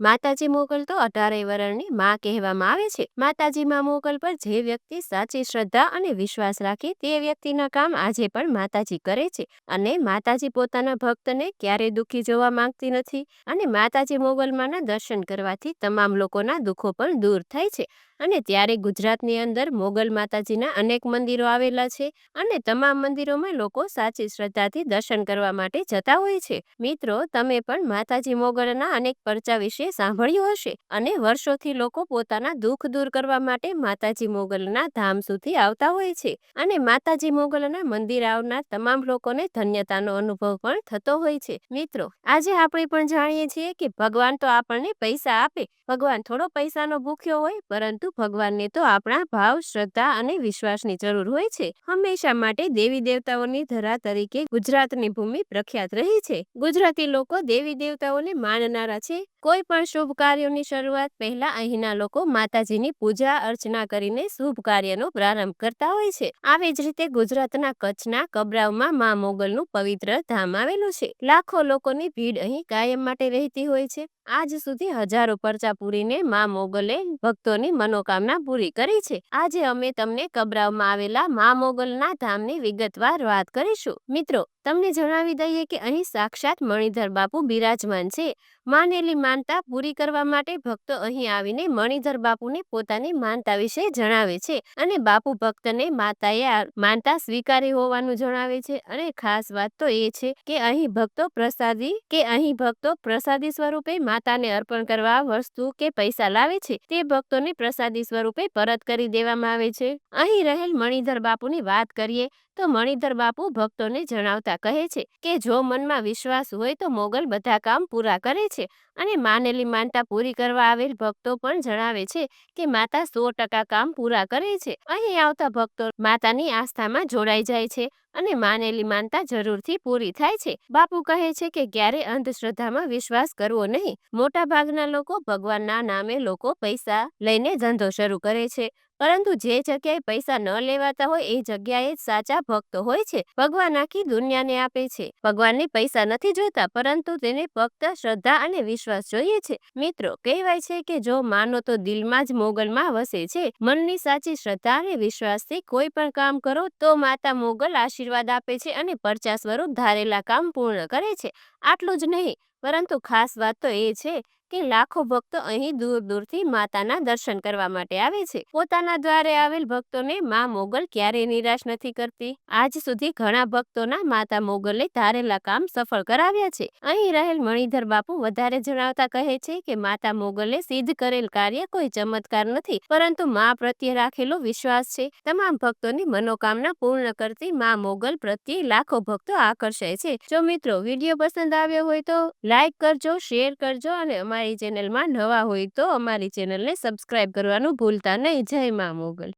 માતાજી મોગલ તો અઢારેય વરણની માં કહેવામાં આવે છે. માતાજીમાં મોગલ પર જે વ્યક્તિ સાચી શ્રદ્ધા અને વિશ્વાસ રાખે તે વ્યક્તિના કામ આજે પણ માતાજી કરે છે અને માતાજી પોતાના ભક્તને ક્યારેય દુઃખી જોવા માંગતી નથી અને માતાજી મોગલમાંના દર્શન કરવાથી તમામ લોકોના દુઃખો પણ દૂર થાય છે. અને ત્યારે ગુજરાતની અંદર મોગલ માતાજીના અનેક મંદિરો આવેલા છે અને તમામ મંદિરોમાં લોકો સાચી શ્રદ્ધાથી દર્શન કરવા માટે જતા હોય છે. મિત્રો, તમે પણ માતાજી મોગલના અનેક પરચા વિશે સાંભળ્યું હશે અને વર્ષોથી લોકો પોતાના દુઃખ દૂર કરવા માટે માતાજી મોગલના ધામ સુધી આવતા હોય છે અને માતાજી મોગલના મંદિર આવનાર તમામ લોકોને ધન્યતાનો અનુભવ પણ થતો હોય છે. મિત્રો, આજે આપણે પણ જાણીએ છીએ કે ભગવાન તો આપણને પૈસા આપે, ભગવાન થોડો પૈસાનો ભૂખ્યો હોય, પરંતુ ભગવાનને તો આપણા ભાવ, શ્રદ્ધા અને વિશ્વાસની જરૂર હોય છે. હંમેશા માટે દેવી દેવતાઓની ધરા તરીકે ગુજરાતની ભૂમિ પ્રખ્યાત રહી છે. ગુજરાતી લોકો દેવી દેવતાઓને માનનારા છે. કોઈ પણ શુભ કાર્યોની શરૂઆત પહેલા અહીંના લોકો માતાજીની પૂજા અર્ચના કરીને શુભ કાર્યનો પ્રારંભ કરતા હોય છે. આવી જ રીતે ગુજરાતના કચ્છના કબરાવમાં મા મોગલનું પવિત્ર ધામ આવેલું છે. લાખો લોકોની ભીડ અહીં કાયમ માટે રહેતી હોય છે. આજ સુધી હજારો પરચા પૂરીને મા મોગલે ભક્તોની મનોકામના પૂરી કરી છે. આજે અમે તમને કબરાવમાં આવેલા મા મોગલના ધામની વિગતવાર વાત કરીશું. મિત્રો તમને જણાવી દઈએ કે અહીં સાક્ષાત મણિધર બાપુ બિરાજમાન છે. માનેલી માનતા પૂરી કરવા માટે ભક્તો અહીં આવીને મણિધર બાપુને પોતાની માનતા વિશે જણાવે છે અને બાપુ ભક્તને માતાએ માનતા સ્વીકારી હોવાનું જણાવે છે. અને ખાસ વાત તો એ છે કે અહીં ભક્તો પ્રસાદી કે અહીં ભક્તો પ્રસાદી સ્વરૂપે માતાને અર્પણ કરવા વસ્તુ કે પૈસા લાવે છે તે ભક્તોને પ્રસાદી સ્વરૂપે પરત કરી દેવામાં આવે છે. અહીં રહેલ મણિધર બાપુની વાત કરીએ તો મણિધર બાપુ ભક્તોને જણાવતા કહે છે કે, જો મનમાં વિશ્વાસ હોય તો મોગલ બધા કામ પૂરા કરે છે અને માનેલી માનતા પૂરી કરવા આવેલ ભક્તો પણ જણાવે છે કે, માતા સો ટકા કામ પૂરા કરે છે. અહીં આવતા ભક્તો માતાની આસ્થામાં જોડાઈ જાય છે. અને માનેલી માનતા જરૂરથી પૂરી થાય છે. બાપુ કહે છે કે ક્યારે અંધશ્રદ્ધામાં વિશ્વાસ કરવો નહીં. મોટા ભાગના લોકો ભગવાનના નામે લોકો પૈસા લઈને ધંધો શરૂ કરે છે. પરંતુ જે જગ્યાએ પૈસા ન લેવાતા હોય એ જગ્યાએ સાચા ભક્ત હોય છે. ભગવાન આખી દુનિયાને આપે છે. ભગવાનને પૈસા નથી જોતા, પરંતુ તેને ફક્ત શ્રદ્ધા અને વિશ્વાસ જોઈએ છે. મિત્રો, કહેવાય છે કે જો માનો તો દિલમાં જ મોગલમાં વસે છે. મનની સાચી શ્રદ્ધા અને વિશ્વાસથી કોઈ પણ કામ કરો તો માતા મોગલ આશીર્વાદ આપે છે અને પરચા સ્વરૂપ ધારેલા કામ પૂર્ણ કરે છે. આટલું જ નહીં, પરંતુ ખાસ વાત તો એ છે કે લાખો ભક્તો અહીં દૂર દૂરથી માતાના દર્શન કરવા માટે આવે છે. પોતાના દ્વારે આવેલ ભક્તોને મા મોગલ ક્યારેય નિરાશ નથી કરતી. આજ સુધી ઘણા ભક્તોના માતા મોગલે ધારેલા કામ સફળ કરાવ્યા છે. અહીં રહેલ મણિધર બાપુ વધારે જણાવતા કહે છે કે માતા મોગલે સિદ્ધ કરેલ કાર્ય કોઈ ચમત્કાર નથી, પરંતુ મા પ્રત્યે રાખેલો વિશ્વાસ છે. તમામ ભક્તોની મનોકામના પૂર્ણ કરતી મા મોગલ પ્રત્યે લાખો ભક્તો આકર્ષાય છે. જો મિત્રો વીડિયો પસંદ આવ્યો હોય તો લાઈક કરજો, શેર કરજો અને અમારી અમારી ચેનલમાં નવા હોય તો અમારી ચેનલને સબસ્ક્રાઈબ કરવાનું ભૂલતા નહીં. જય મા મોગલ.